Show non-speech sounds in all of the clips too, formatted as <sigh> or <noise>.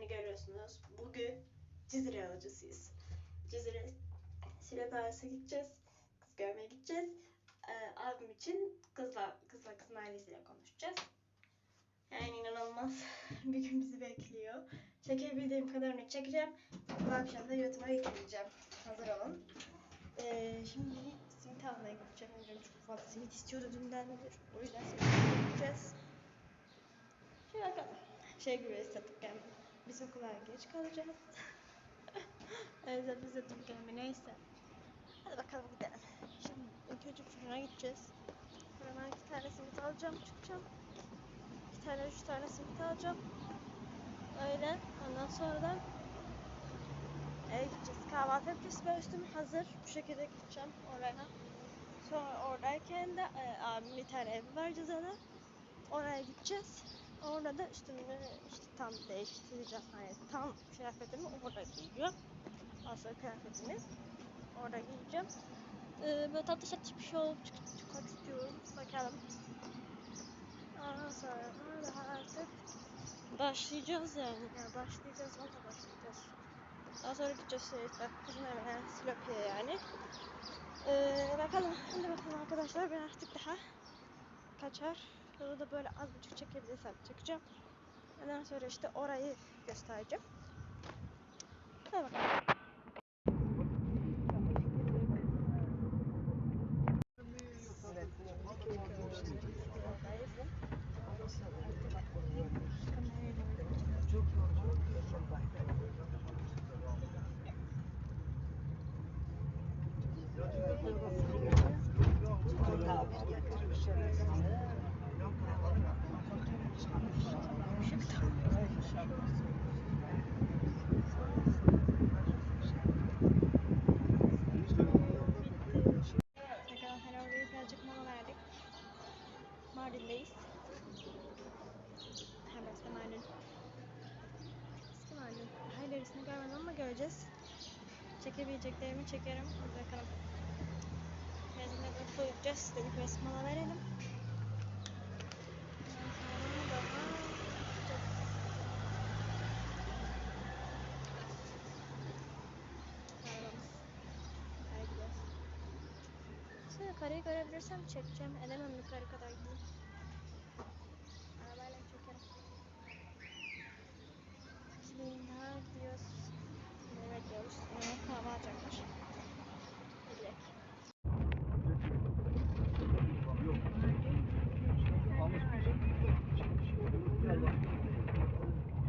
Hani görüyorsunuz bugün Cizre alıcısıyız. Cizre Paris'e gideceğiz. Kız görmeye gideceğiz. Ee, abim için kızla, kızla kızın ailesiyle konuşacağız. Yani inanılmaz <laughs> bir gün bizi bekliyor. Çekebildiğim kadarını çekeceğim. Bu akşam da YouTube'a yükleyeceğim. Hazır olun. Ee, şimdi simit almaya gideceğim. Canım çok fazla simit istiyordu dünden beri. O yüzden simit gideceğiz. Şimdi bakalım. Şey gibi hissettik yani. Biz okula geç kalacağız. <laughs> evet biz de durduralım neyse. Hadi bakalım gidelim. Şimdi ilk önce fırına gideceğiz. Fırına iki tane simit alacağım çıkacağım. İki tane üç tane simit alacağım. Öyle. Ondan sonra da eve gideceğiz. Kahvaltı yapacağız. Ben üstüm hazır. Bu şekilde gideceğim oraya. Sonra oradayken de e, abimin bir tane evi var Cizre'de. Oraya gideceğiz. Orada da üstümü işte tam değiştireceğim. Yani tam kıyafetimi orada giyeceğim. Asıl kıyafetimi orada giyeceğim. Ee, böyle tatlı tatlı bir şey olup çık çıkmak istiyorum. Bakalım. Ondan sonra daha artık başlayacağız yani. yani başlayacağız, valla başlayacağız. Daha sonra gideceğiz şey, işte kızın evine, Silopi'ye yani. Ee, bakalım, şimdi bakalım arkadaşlar ben artık daha kaçar. Yolu da böyle az buçuk çekebilirsem çekeceğim. Ondan sonra işte orayı göstereceğim. Hadi. Bakalım göreceğiz. Çekebileceklerimi çekerim. Bakalım. Da koyacağız. Dedik mola verelim. Yukarıyı görebilirsem çekeceğim. Edemem yukarı kadar gideyim. Arabayla çekerim. Şimdi daha gidiyoruz. Şimdi bekliyoruz. Ee, kahve alacaklar. Hadi gidelim.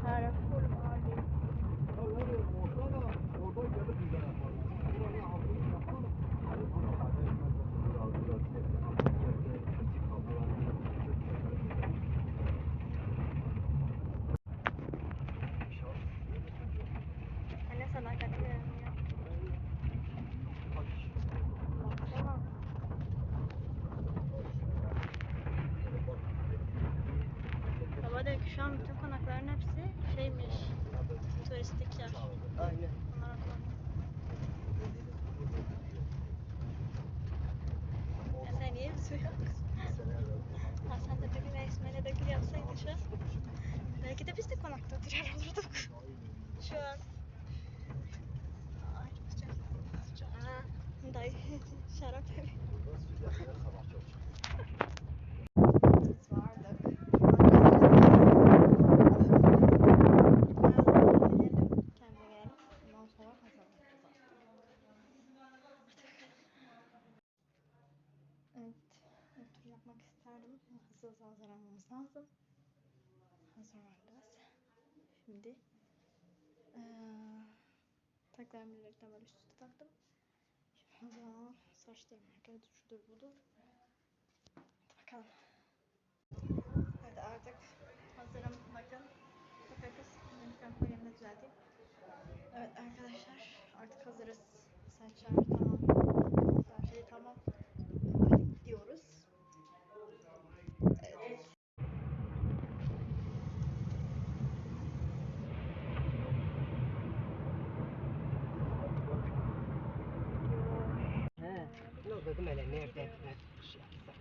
Carrefour Mardin. Anne sana katılıyorum ya. Baksana. Baba diyor ki şu an bütün konakların hepsi şeymiş. Turistik yer. Aynen. Ya sen niye bir su yok? <laughs> Ha sen de bir gün Esmer'e dökül yapsaydın şu an. Belki de biz de konakta oturuyor olurduk. Şu an. Ay çok sıcak. Sıcak. Aa, dayı şarap evi. Biz vardık. Kendine gelelim. Ondan sonra hazırlanacağız artık. Evet, otur yapmak isterdim. ama Hızlı hızlı hazırlanmamız lazım. Hazırlanacağız. Şimdi eee taklar milletler var üst üste taktım. Şimdi hazırlanalım. Saçlarım herkes şudur budur. Hadi bakalım. Hadi artık hazırım. Bakın. Bakın. Benim kampanyanı da düzelteyim. Evet arkadaşlar artık hazırız. Saçlar tamam. Her şey tamam. Hadi gidiyoruz. Evet. He. Dedim hele nerede? Ne şey yapsa.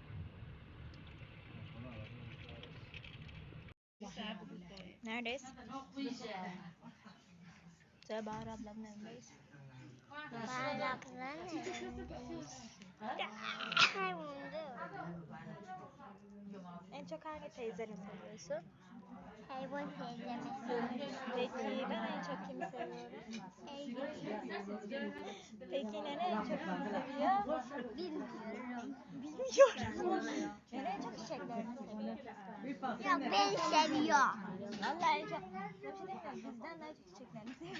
Neredeyiz? Bahar ablamın yanındayız. Bahar ablanın evindeyiz. En çok hangi teyzeni seviyorsun? Teyzemi seviyorum. Peki ben en çok kimi seviyorum? Peki nene en çok kimi seviyor? bilmiyorum. Bilmiyorum. Nene en çok çiçeklerini seviyor. Yok beni seviyor. Vallahi en çok... Ya bir şey mi? Bizden daha çok çiçeklerini seviyor.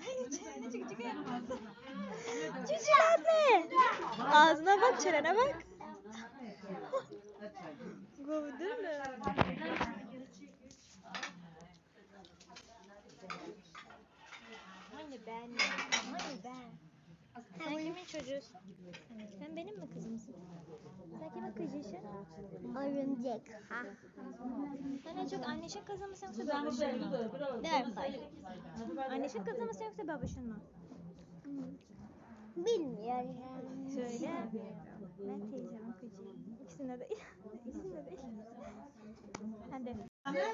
Ay çeneni çık çık yapmasın. Cici anne. Ağzına bak çenene bak. Kovdun mu? Hani ben ya? Hani ben? Sen kimin çocuğusun? Sen benim mi kızımsın? Sen kimin kızısın? Örümcek. Ha. Sen en çok anneşin kızı mısın yoksa babuşun mu? Ver bakayım. Anneşin kızı mısın yoksa babuşun mu? Bilmiyorum. Söyle. Ben teyzemin kızıyım. İkisinde de <laughs> İkisinde de Hadi.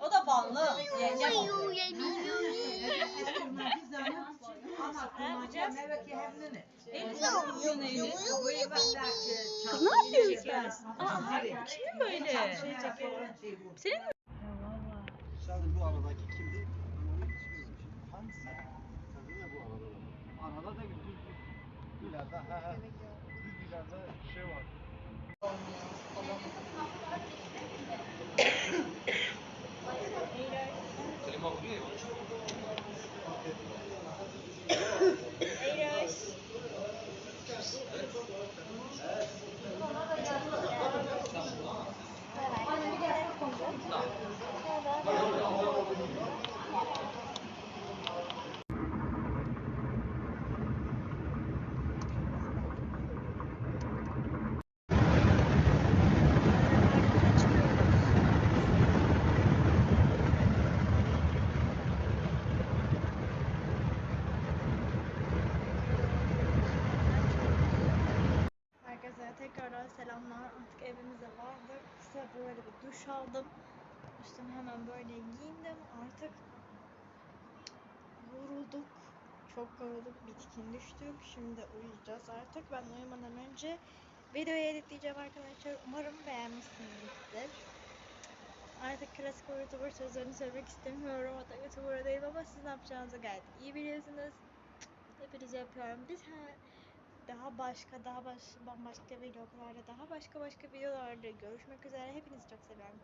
O da ballı. Yenge ballı. Kız ne yapıyorsun? Aa, kimin böyle? Senin mi? Şimdi bu aradaki kimdi? Hangisi? Tabii bu arada. Arada da bir bir ileride ha ha. Bir ileride şey var. Selamlar. Artık evimize vardık. Kısa böyle bir duş aldım. Üstümü hemen böyle giyindim. Artık yorulduk. Çok yorulduk. Bitkin düştük. Şimdi uyuyacağız artık. Ben uyumadan önce videoyu editleyeceğim arkadaşlar. Umarım beğenmişsinizdir. Artık klasik YouTuber sözlerini söylemek istemiyorum. Hatta YouTuber değilim ama siz ne yapacağınızı gayet iyi biliyorsunuz. Hepinizi yapıyorum. Bir tane daha başka daha baş, bambaşka vloglarda daha başka başka videolarda görüşmek üzere. Hepinizi çok seviyorum.